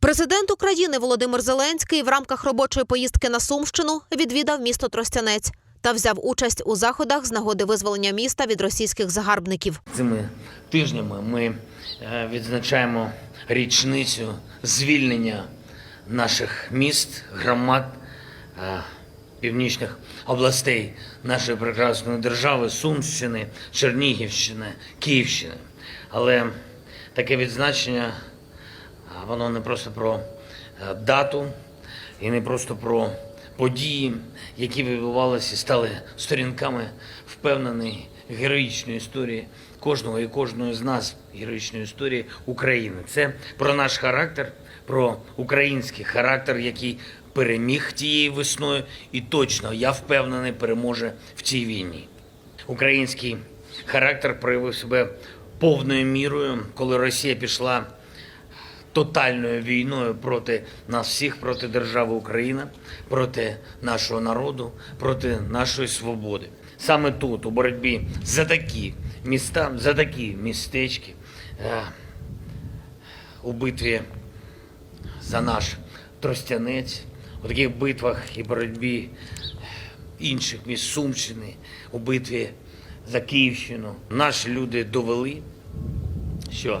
Президент України Володимир Зеленський в рамках робочої поїздки на Сумщину відвідав місто Тростянець та взяв участь у заходах з нагоди визволення міста від російських загарбників. Цими тижнями ми е, відзначаємо річницю звільнення наших міст, громад, е, північних областей нашої прекрасної держави, Сумщини, Чернігівщини, Київщини. Але таке відзначення Воно не просто про е, дату і не просто про події, які відбувалися і стали сторінками впевненої героїчної історії кожного і кожної з нас, героїчної історії України. Це про наш характер, про український характер, який переміг тією весною, і точно я впевнений переможе в цій війні. Український характер проявив себе повною мірою, коли Росія пішла тотальною війною проти нас всіх, проти держави Україна, проти нашого народу, проти нашої свободи. Саме тут, у боротьбі за такі міста, за такі містечки, е, у битві за наш Тростянець, у таких битвах і боротьбі інших міст Сумщини, у битві за Київщину, наші люди довели, що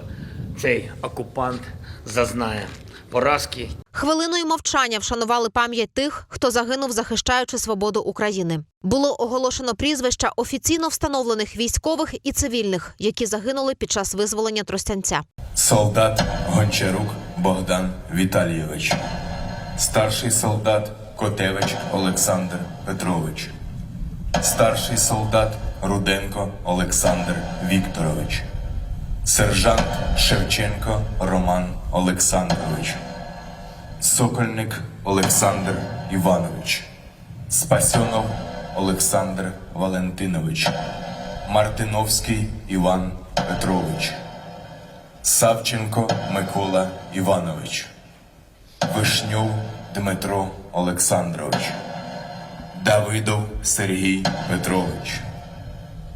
цей окупант зазнає поразки Хвилиною мовчання вшанували пам'ять тих, хто загинув, захищаючи свободу України. Було оголошено прізвища офіційно встановлених військових і цивільних, які загинули під час визволення Тростянця. Солдат Гончарук Богдан Віталійович. Старший солдат Котевич Олександр Петрович. Старший солдат Руденко Олександр Вікторович. Сержант Шевченко Роман Олександрович. Сокольник Олександр Іванович. Спасьонов Олександр Валентинович. Мартиновський Іван Петрович. Савченко Микола Іванович, Вишньов Дмитро Олександрович, Давидов Сергій Петрович,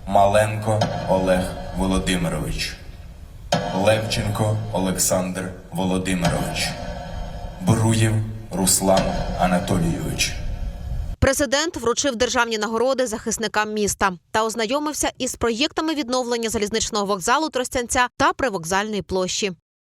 Маленко Олег Володимирович, Левченко Олександр Володимирович, Бруєв Руслан Анатолійович. Президент вручив державні нагороди захисникам міста та ознайомився із проєктами відновлення залізничного вокзалу Тростянця та привокзальної площі.